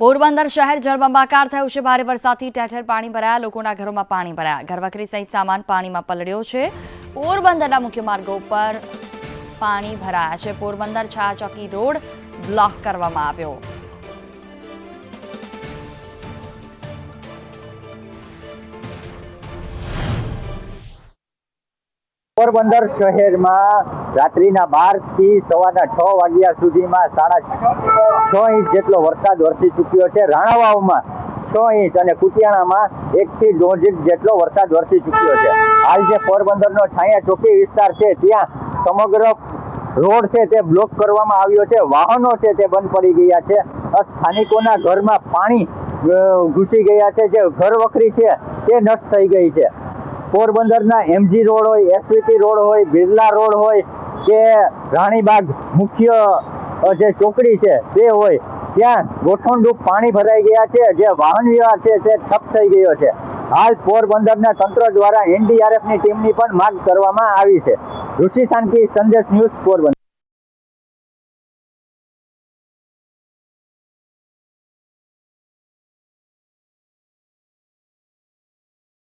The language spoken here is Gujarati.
પોરબંદર શહેર જળબંબાકાર થયું છે. ભારે વરસાદથી ઠેર ઠેર પાણી ભરાયા. લોકોના ઘરોમાં પાણી ભરાયા. ઘરવખરી સહિત સામાન પાણીમાં પલળ્યો છે. પોરબંદરના મુખ્ય માર્ગો પર પાણી ભરાયા છે. પોરબંદર છાયાચોકી રોડ બ્લોક કરવામાં આવ્યો. પોરબંદર શહેરમાં રાત્રિના બારથી સવારના છ વાગ્યા સુધીમાં સાડા છ ઇંચ જેટલો વરસાદ વરસી ચૂક્યો છે. રાણાવાવમાં છ ઇંચ અને કુતિયાણામાં એક થી દોઢ ઇંચ જેટલો વરસાદ વરસી ચૂક્યો છે. હાલ જે પોરબંદરનો છાયા ચોકી વિસ્તાર છે, ત્યાં સમગ્ર રોડ છે તે બ્લોક કરવામાં આવ્યો છે. વાહનો છે તે બંધ પડી ગયા છે. સ્થાનિકોના ઘરમાં પાણી ઘૂસી ગયા છે. જે ઘર વખરી છે તે નષ્ટ થઈ ગઈ છે. પોરબંદરના એમજી રોડ હોય, એસવીટી રોડ હોય, બિરલા રોડ હોય કે રાણીબાગ મુખ્ય જે ચોકડી છે તે હોય, ત્યાં ગોઠવણરૂપ પાણી ભરાઈ ગયા છે, જે વાહન વ્યવહાર છે તે ઠપ થઈ ગયો છે. હાલ પોરબંદરના તંત્ર દ્વારા એનડીઆરએફની ટીમની પણ માંગ કરવામાં આવી છે. ઋષિ શાંતિ સંદેશ ન્યૂઝ પોરબંદર.